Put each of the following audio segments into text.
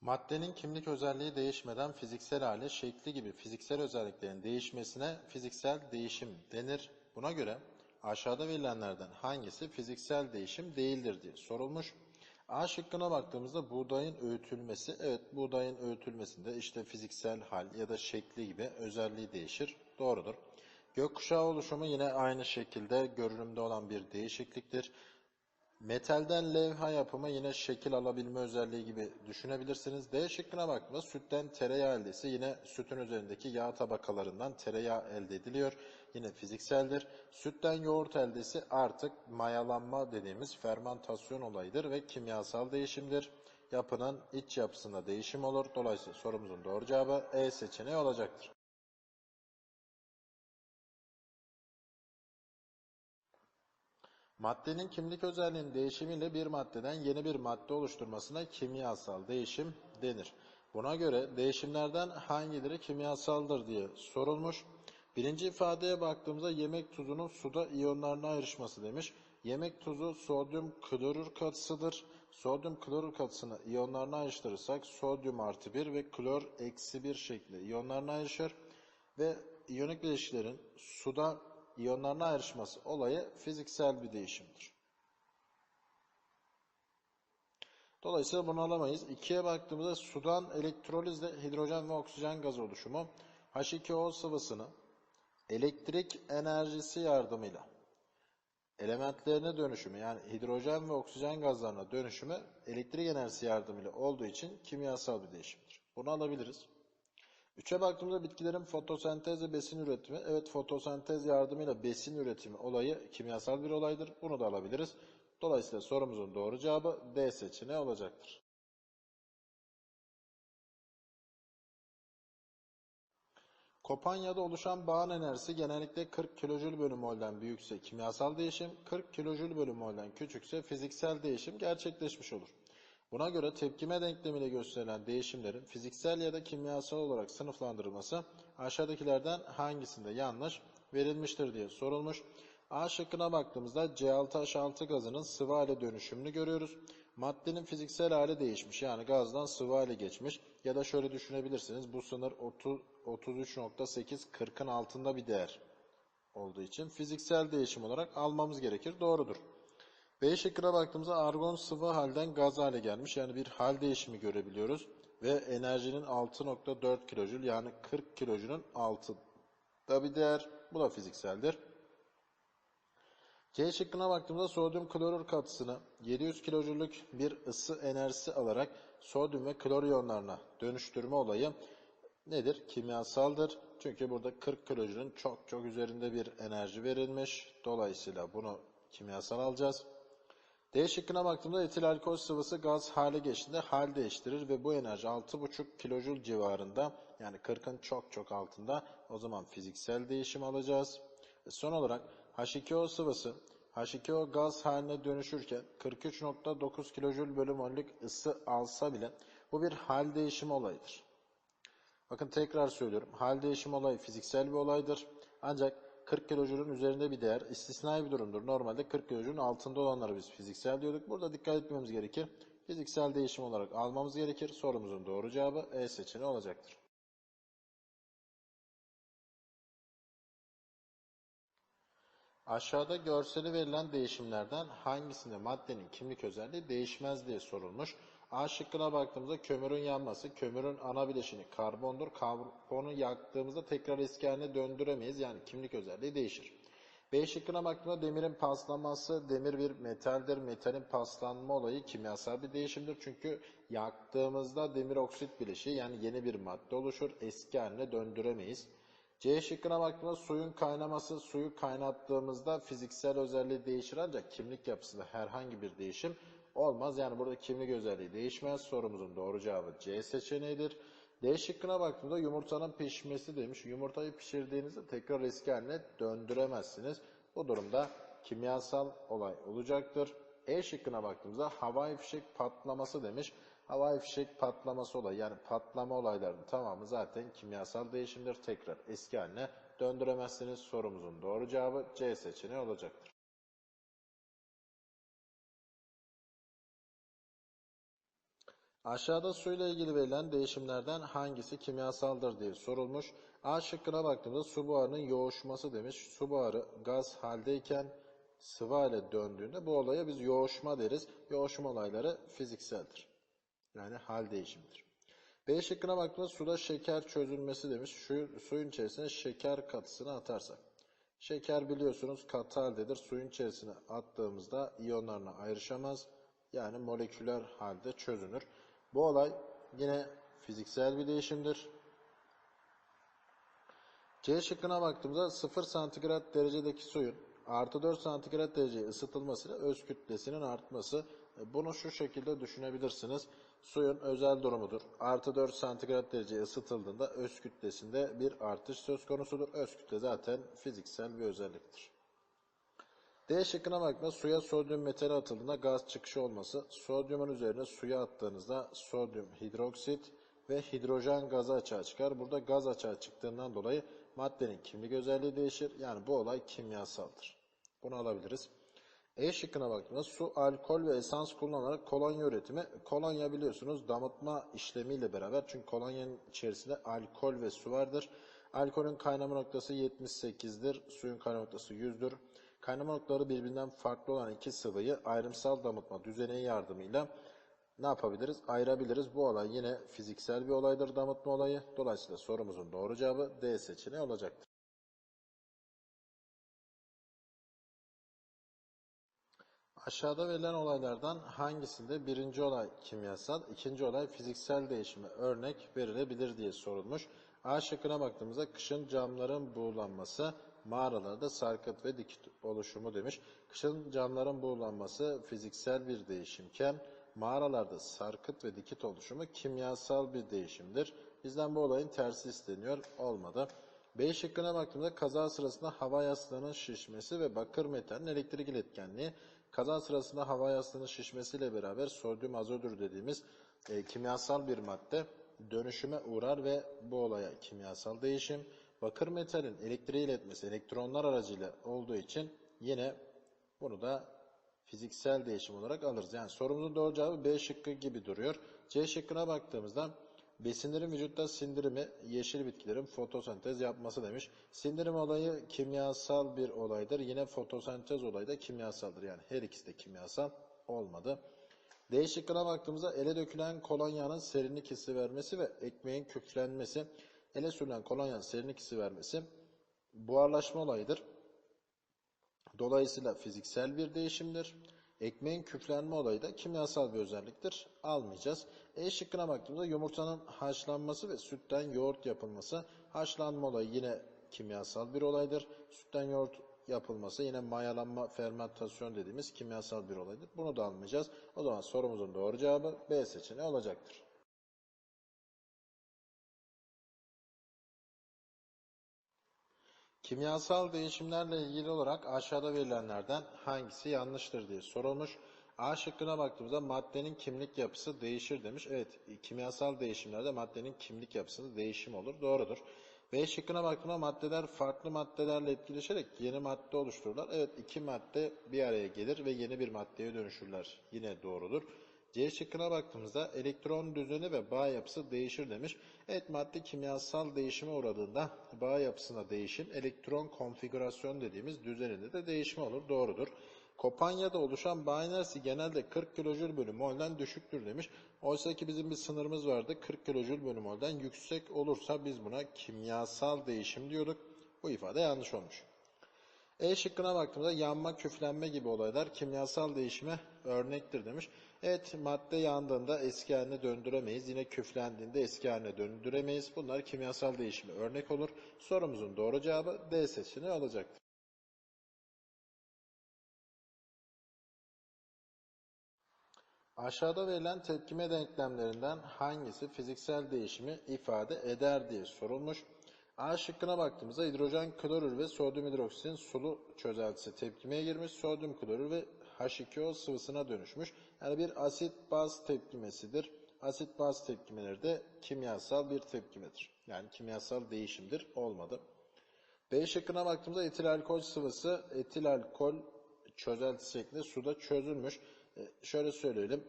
Maddenin kimlik özelliği değişmeden fiziksel hali, şekli gibi fiziksel özelliklerin değişmesine fiziksel değişim denir. Buna göre aşağıda verilenlerden hangisi fiziksel değişim değildir diye sorulmuş. A şıkkına baktığımızda buğdayın öğütülmesi, evet buğdayın öğütülmesinde işte fiziksel hal ya da şekli gibi özelliği değişir. Doğrudur. Gökkuşağı oluşumu yine aynı şekilde görünümde olan bir değişikliktir. Metalden levha yapımı yine şekil alabilme özelliği gibi düşünebilirsiniz. D şıkkına baktığımda sütten tereyağı eldesi yine sütün üzerindeki yağ tabakalarından tereyağı elde ediliyor. Yine fizikseldir. Sütten yoğurt eldesi artık mayalanma dediğimiz fermantasyon olayıdır ve kimyasal değişimdir. Yapının iç yapısında değişim olur. Dolayısıyla sorumuzun doğru cevabı E seçeneği olacaktır. Maddenin kimlik özelliğinin değişimiyle bir maddeden yeni bir madde oluşturmasına kimyasal değişim denir. Buna göre değişimlerden hangileri kimyasaldır diye sorulmuş. Birinci ifadeye baktığımızda yemek tuzunun suda iyonlarına ayrışması demiş. Yemek tuzu sodyum klorür katısıdır. Sodyum klorür katısını iyonlarına ayrıştırırsak sodyum artı 1 ve klor eksi 1 şeklinde iyonlarına ayrışır. Ve iyonik bileşiklerin suda iyonlarına ayrışması olayı fiziksel bir değişimdir. Dolayısıyla bunu alamayız. İkiye baktığımızda sudan elektrolizle hidrojen ve oksijen gazı oluşumu H2O sıvısını elektrik enerjisi yardımıyla elementlerine dönüşümü yani hidrojen ve oksijen gazlarına dönüşümü elektrik enerjisi yardımıyla olduğu için kimyasal bir değişimdir. Bunu alabiliriz. Üçe baktığımızda bitkilerin fotosentez ve besin üretimi. Evet fotosentez yardımıyla besin üretimi olayı kimyasal bir olaydır. Bunu da alabiliriz. Dolayısıyla sorumuzun doğru cevabı D seçeneği olacaktır. Kopanya'da oluşan bağın enerjisi genellikle 40 kilojül bölü mol'den büyükse kimyasal değişim, 40 kilojül bölü mol'den küçükse fiziksel değişim gerçekleşmiş olur. Buna göre tepkime denklemiyle gösterilen değişimlerin fiziksel ya da kimyasal olarak sınıflandırılması aşağıdakilerden hangisinde yanlış verilmiştir diye sorulmuş. A şıkkına baktığımızda C6H6 gazının sıvı hale dönüşümünü görüyoruz. Maddenin fiziksel hali değişmiş yani gazdan sıvı hale geçmiş ya da şöyle düşünebilirsiniz bu sınır 33.8 40'ın altında bir değer olduğu için fiziksel değişim olarak almamız gerekir. Doğrudur. B şıkkına baktığımızda argon sıvı halden gaz hale gelmiş. Yani bir hal değişimi görebiliyoruz. Ve enerjinin 6.4 kilojül yani 40 kilojülün altında bir değer. Bu da fizikseldir. C şıkkına baktığımızda sodyum klorür katısını 700 kilojüllük bir ısı enerjisi alarak sodyum ve klor iyonlarına dönüştürme olayı nedir? Kimyasaldır. Çünkü burada 40 kilojülün çok çok üzerinde bir enerji verilmiş. Dolayısıyla bunu kimyasal alacağız. D şıkkına baktığımda etil alkol sıvısı gaz hale geçtiğinde hal değiştirir ve bu enerji 6,5 kilojül civarında yani 40'ın çok çok altında o zaman fiziksel değişim alacağız. Ve son olarak H2O sıvısı H2O gaz haline dönüşürken 43.9 kilojül bölü mollük ısı alsa bile bu bir hal değişimi olayıdır. Bakın tekrar söylüyorum. Hal değişimi olayı fiziksel bir olaydır. Ancak 40 kilojülün üzerinde bir değer istisnai bir durumdur. Normalde 40 kilojülün altında olanları biz fiziksel diyorduk. Burada dikkat etmemiz gerekir. Fiziksel değişim olarak almamız gerekir. Sorumuzun doğru cevabı E seçeneği olacaktır. Aşağıda görseli verilen değişimlerden hangisinde maddenin kimlik özelliği değişmez diye sorulmuş. A şıkkına baktığımızda kömürün yanması, kömürün ana bileşini karbondur. Karbonu yaktığımızda tekrar eski haline döndüremeyiz. Yani kimlik özelliği değişir. B şıkkına baktığımda demirin paslanması, demir bir metaldir. Metalin paslanma olayı kimyasal bir değişimdir. Çünkü yaktığımızda demir oksit bileşiği yani yeni bir madde oluşur. Eski haline döndüremeyiz. C şıkkına baktığımda suyun kaynaması, suyu kaynattığımızda fiziksel özelliği değişir ancak kimlik yapısında herhangi bir değişim olmaz. Yani burada kimlik özelliği değişmez. Sorumuzun doğru cevabı C seçeneğidir. D şıkkına baktığımda yumurtanın pişmesi demiş. Yumurtayı pişirdiğinizde tekrar eski haline döndüremezsiniz. Bu durumda kimyasal olay olacaktır. E şıkkına baktığımızda havai fişek patlaması demiş. Havai fişek patlaması olayı yani patlama olaylarının tamamı zaten kimyasal değişimdir. Tekrar eski haline döndüremezsiniz. Sorumuzun doğru cevabı C seçeneği olacaktır. Aşağıda suyla ilgili verilen değişimlerden hangisi kimyasaldır diye sorulmuş. A şıkkına baktığımızda su buharının yoğuşması demiş. Su buharı gaz haldeyken sıvı hale döndüğünde bu olaya biz yoğuşma deriz. Yoğuşma olayları fizikseldir. Yani hal değişimidir. B şıkkına baktığımızda suda şeker çözülmesi demiş. Şu, suyun içerisine şeker katısını atarsak. Şeker biliyorsunuz katı haldedir. Suyun içerisine attığımızda iyonlarına ayrışamaz. Yani moleküler halde çözünür. Bu olay yine fiziksel bir değişimdir. C şıkkına baktığımızda 0 santigrat derecedeki suyun artı 4 santigrat dereceye ısıtılmasıyla öz kütlesinin artması. E, Bunu şu şekilde düşünebilirsiniz. Suyun özel durumudur. Artı 4 santigrat dereceye ısıtıldığında öz kütlesinde bir artış söz konusudur. Öz kütle zaten fiziksel bir özelliktir. D şıkkına baktığında suya sodyum metali atıldığında gaz çıkışı olması. Sodyumun üzerine suya attığınızda sodyum hidroksit ve hidrojen gazı açığa çıkar. Burada gaz açığa çıktığından dolayı maddenin kimlik özelliği değişir. Yani bu olay kimyasaldır. Bunu alabiliriz. E şıkkına baktığımızda su, alkol ve esans kullanılarak kolonya üretimi. Kolonya biliyorsunuz damıtma işlemiyle beraber çünkü kolonyanın içerisinde alkol ve su vardır. Alkolün kaynama noktası 78'dir, suyun kaynama noktası 100'dür. Kaynama noktaları birbirinden farklı olan iki sıvıyı ayrımsal damıtma düzeneği yardımıyla ne yapabiliriz? Ayırabiliriz. Bu olay yine fiziksel bir olaydır damıtma olayı. Dolayısıyla sorumuzun doğru cevabı D seçeneği olacaktır. Aşağıda verilen olaylardan hangisinde birinci olay kimyasal, ikinci olay fiziksel değişime örnek verilebilir diye sorulmuş. A şıkkına baktığımızda kışın camların buğulanması, mağaralarda sarkıt ve dikit oluşumu demiş. Kışın camların buğulanması fiziksel bir değişimken mağaralarda sarkıt ve dikit oluşumu kimyasal bir değişimdir. Bizden bu olayın tersi isteniyor. Olmadı. B şıkkına baktığımızda kaza sırasında hava yastığının şişmesi ve bakır metalin elektrik iletkenliği kaza sırasında hava yastığının şişmesiyle beraber sodyum azodür dediğimiz e, kimyasal bir madde dönüşüme uğrar ve bu olaya kimyasal değişim bakır metalin elektriği iletmesi elektronlar aracıyla olduğu için yine bunu da fiziksel değişim olarak alırız. Yani sorumuzun doğru cevabı B şıkkı gibi duruyor. C şıkkına baktığımızda besinlerin vücutta sindirimi yeşil bitkilerin fotosentez yapması demiş. Sindirim olayı kimyasal bir olaydır. Yine fotosentez olayı da kimyasaldır. Yani her ikisi de kimyasal olmadı. D şıkkına baktığımızda ele dökülen kolonyanın serinlik hissi vermesi ve ekmeğin köklenmesi, ele sürülen kolonyanın serinlik hissi vermesi buharlaşma olayıdır. Dolayısıyla fiziksel bir değişimdir. Ekmeğin küflenme olayı da kimyasal bir özelliktir. Almayacağız. E şıkkına baktığımızda yumurtanın haşlanması ve sütten yoğurt yapılması. Haşlanma olayı yine kimyasal bir olaydır. Sütten yoğurt yapılması yine mayalanma, fermentasyon dediğimiz kimyasal bir olaydır. Bunu da almayacağız. O zaman sorumuzun doğru cevabı B seçeneği olacaktır. Kimyasal değişimlerle ilgili olarak aşağıda verilenlerden hangisi yanlıştır diye sorulmuş. A şıkkına baktığımızda maddenin kimlik yapısı değişir demiş. Evet, kimyasal değişimlerde maddenin kimlik yapısında değişim olur. Doğrudur. B şıkkına baktığımda maddeler farklı maddelerle etkileşerek yeni madde oluştururlar. Evet, iki madde bir araya gelir ve yeni bir maddeye dönüşürler. Yine doğrudur. C şıkkına baktığımızda elektron düzeni ve bağ yapısı değişir demiş. Evet madde kimyasal değişime uğradığında bağ yapısına değişim, elektron konfigürasyon dediğimiz düzeninde de değişme olur. Doğrudur. Kopanya'da oluşan bağ enerjisi genelde 40 kilojül bölü mol'den düşüktür demiş. Oysa ki bizim bir sınırımız vardı. 40 kilojül bölü mol'den yüksek olursa biz buna kimyasal değişim diyorduk. Bu ifade yanlış olmuş. E şıkkına baktığımızda yanma, küflenme gibi olaylar kimyasal değişime örnektir demiş. Evet madde yandığında eski haline döndüremeyiz. Yine küflendiğinde eski haline döndüremeyiz. Bunlar kimyasal değişime örnek olur. Sorumuzun doğru cevabı D seçeneği olacaktır. Aşağıda verilen tepkime denklemlerinden hangisi fiziksel değişimi ifade eder diye sorulmuş. A şıkkına baktığımızda hidrojen klorür ve sodyum hidroksitin sulu çözeltisi tepkimeye girmiş. Sodyum klorür ve H2O sıvısına dönüşmüş. Yani bir asit baz tepkimesidir. Asit baz tepkimeleri de kimyasal bir tepkimedir. Yani kimyasal değişimdir. Olmadı. B şıkkına baktığımızda etil alkol sıvısı etil alkol çözeltisi şeklinde suda çözülmüş. E, şöyle söyleyelim.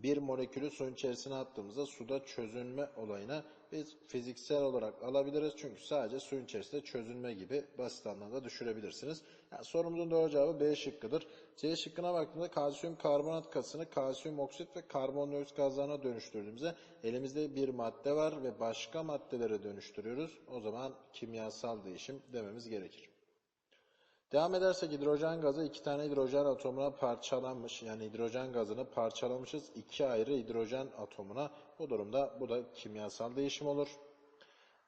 bir molekülü suyun içerisine attığımızda suda çözünme olayını biz fiziksel olarak alabiliriz. Çünkü sadece suyun içerisinde çözünme gibi basit anlamda düşürebilirsiniz. Yani sorumuzun doğru cevabı B şıkkıdır. C şıkkına baktığımızda kalsiyum karbonat kasını kalsiyum oksit ve karbondioksit gazlarına dönüştürdüğümüzde elimizde bir madde var ve başka maddelere dönüştürüyoruz. O zaman kimyasal değişim dememiz gerekir. Devam edersek hidrojen gazı iki tane hidrojen atomuna parçalanmış. Yani hidrojen gazını parçalamışız iki ayrı hidrojen atomuna. Bu durumda bu da kimyasal değişim olur.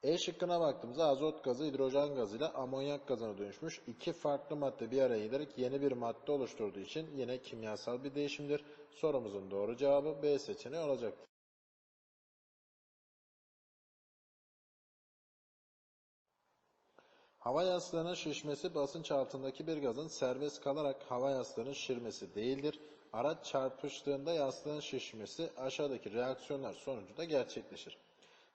E şıkkına baktığımızda azot gazı hidrojen gazıyla amonyak gazına dönüşmüş. İki farklı madde bir araya gelerek yeni bir madde oluşturduğu için yine kimyasal bir değişimdir. Sorumuzun doğru cevabı B seçeneği olacaktır. Hava yastığının şişmesi basınç altındaki bir gazın serbest kalarak hava yastığının şişirmesi değildir. Araç çarpıştığında yastığın şişmesi aşağıdaki reaksiyonlar sonucunda gerçekleşir.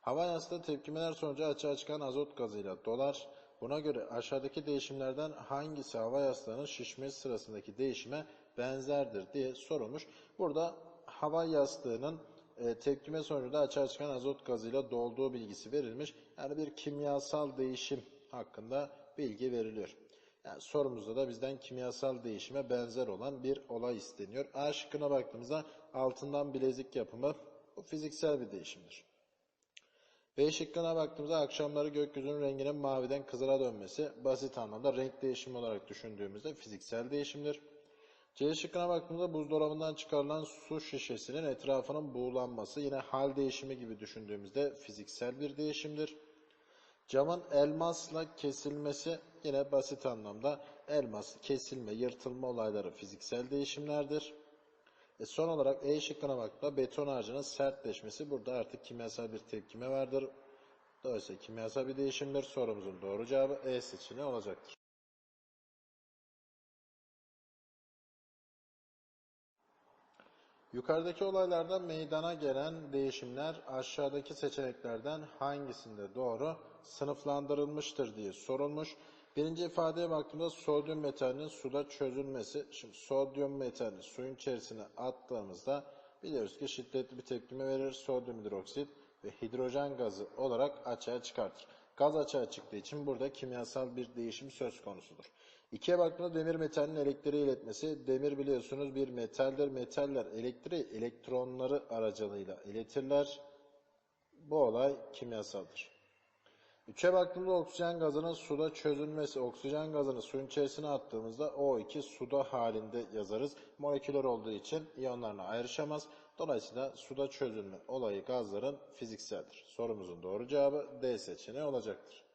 Hava yastığı tepkimeler sonucu açığa çıkan azot gazıyla dolar. Buna göre aşağıdaki değişimlerden hangisi hava yastığının şişmesi sırasındaki değişime benzerdir diye sorulmuş. Burada hava yastığının e, tepkime sonucunda açığa çıkan azot gazıyla dolduğu bilgisi verilmiş. Yani bir kimyasal değişim hakkında bilgi veriliyor. Yani sorumuzda da bizden kimyasal değişime benzer olan bir olay isteniyor. A şıkkına baktığımızda altından bilezik yapımı bu fiziksel bir değişimdir. B şıkkına baktığımızda akşamları gökyüzünün renginin maviden kızıla dönmesi basit anlamda renk değişimi olarak düşündüğümüzde fiziksel değişimdir. C şıkkına baktığımızda buzdolabından çıkarılan su şişesinin etrafının buğulanması yine hal değişimi gibi düşündüğümüzde fiziksel bir değişimdir. Camın elmasla kesilmesi yine basit anlamda elmas kesilme, yırtılma olayları fiziksel değişimlerdir. E son olarak E şıkkına baktığımda beton harcının sertleşmesi burada artık kimyasal bir tepkime vardır. Dolayısıyla kimyasal bir değişimdir. Sorumuzun doğru cevabı E seçeneği olacaktır. Yukarıdaki olaylardan meydana gelen değişimler aşağıdaki seçeneklerden hangisinde doğru sınıflandırılmıştır diye sorulmuş. Birinci ifadeye baktığımda sodyum metalinin suda çözülmesi. Şimdi sodyum metalini suyun içerisine attığımızda biliyoruz ki şiddetli bir tepkime verir. Sodyum hidroksit ve hidrojen gazı olarak açığa çıkartır. Gaz açığa çıktığı için burada kimyasal bir değişim söz konusudur. İkiye baktığımda demir metalin elektriği iletmesi. Demir biliyorsunuz bir metaldir. Metaller elektriği elektronları aracılığıyla iletirler. Bu olay kimyasaldır. Üçe baktığımda oksijen gazının suda çözülmesi. Oksijen gazını suyun içerisine attığımızda O2 suda halinde yazarız. Moleküler olduğu için iyonlarına ayrışamaz. Dolayısıyla suda çözülme olayı gazların fizikseldir. Sorumuzun doğru cevabı D seçeneği olacaktır.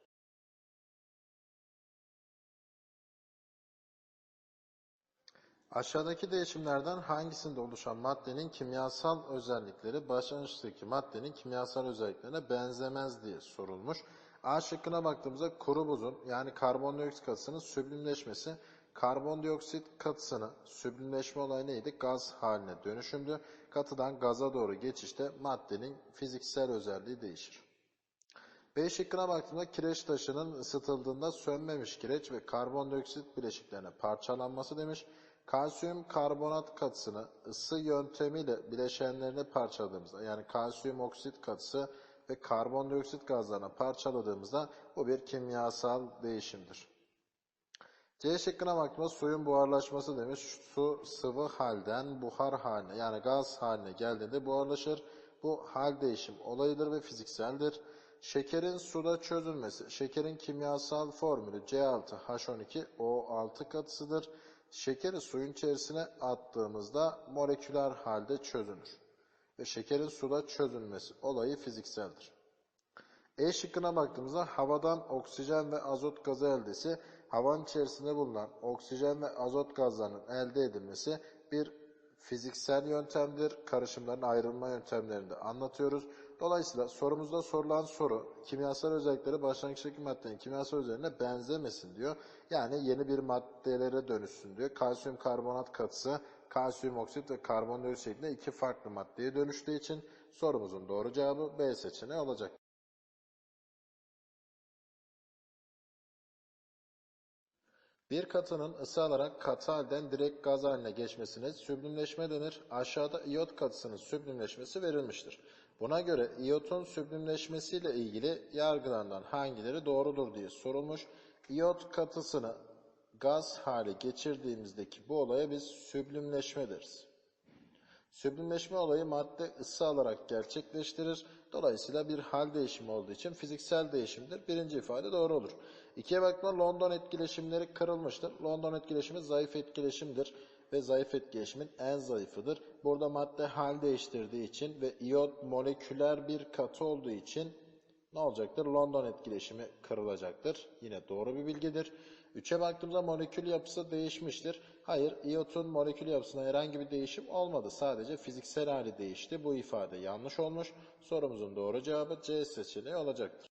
Aşağıdaki değişimlerden hangisinde oluşan maddenin kimyasal özellikleri başlangıçtaki maddenin kimyasal özelliklerine benzemez diye sorulmuş. A şıkkına baktığımızda kuru buzun yani karbondioksit katısının süblimleşmesi karbondioksit katısının süblimleşme olayı neydi? Gaz haline dönüşümdü. Katıdan gaza doğru geçişte maddenin fiziksel özelliği değişir. B şıkkına baktığımda kireç taşının ısıtıldığında sönmemiş kireç ve karbondioksit bileşiklerine parçalanması demiş. Kalsiyum karbonat katısını ısı yöntemiyle bileşenlerini parçaladığımızda yani kalsiyum oksit katısı ve karbondioksit gazlarına parçaladığımızda bu bir kimyasal değişimdir. C şıkkına baktığımda suyun buharlaşması demiş. Su sıvı halden buhar haline yani gaz haline geldiğinde buharlaşır. Bu hal değişim olayıdır ve fizikseldir. Şekerin suda çözülmesi. Şekerin kimyasal formülü C6H12O6 katısıdır. Şekeri suyun içerisine attığımızda moleküler halde çözünür. Ve şekerin suda çözülmesi olayı fizikseldir. E şıkkına baktığımızda havadan oksijen ve azot gazı eldesi, havanın içerisinde bulunan oksijen ve azot gazlarının elde edilmesi bir fiziksel yöntemdir. Karışımların ayrılma yöntemlerini de anlatıyoruz. Dolayısıyla sorumuzda sorulan soru kimyasal özellikleri başlangıçtaki maddenin kimyasal özelliğine benzemesin diyor. Yani yeni bir maddelere dönüşsün diyor. Kalsiyum karbonat katısı kalsiyum oksit ve karbondioksit şeklinde iki farklı maddeye dönüştüğü için sorumuzun doğru cevabı B seçeneği olacak. Bir katının ısı alarak katı halden direkt gaz haline geçmesine süblimleşme denir. Aşağıda iyot katısının süblimleşmesi verilmiştir. Buna göre iyotun süblimleşmesiyle ilgili yargılardan hangileri doğrudur diye sorulmuş. İyot katısını gaz hale geçirdiğimizdeki bu olaya biz süblimleşme deriz. Süblimleşme olayı madde ısı alarak gerçekleştirir. Dolayısıyla bir hal değişimi olduğu için fiziksel değişimdir. Birinci ifade doğru olur. İkiye bakma London etkileşimleri kırılmıştır. London etkileşimi zayıf etkileşimdir ve zayıf etkileşimin en zayıfıdır. Burada madde hal değiştirdiği için ve iyot moleküler bir katı olduğu için ne olacaktır? London etkileşimi kırılacaktır. Yine doğru bir bilgidir. 3'e baktığımızda molekül yapısı değişmiştir. Hayır, iyotun molekül yapısında herhangi bir değişim olmadı. Sadece fiziksel hali değişti. Bu ifade yanlış olmuş. Sorumuzun doğru cevabı C seçeneği olacaktır.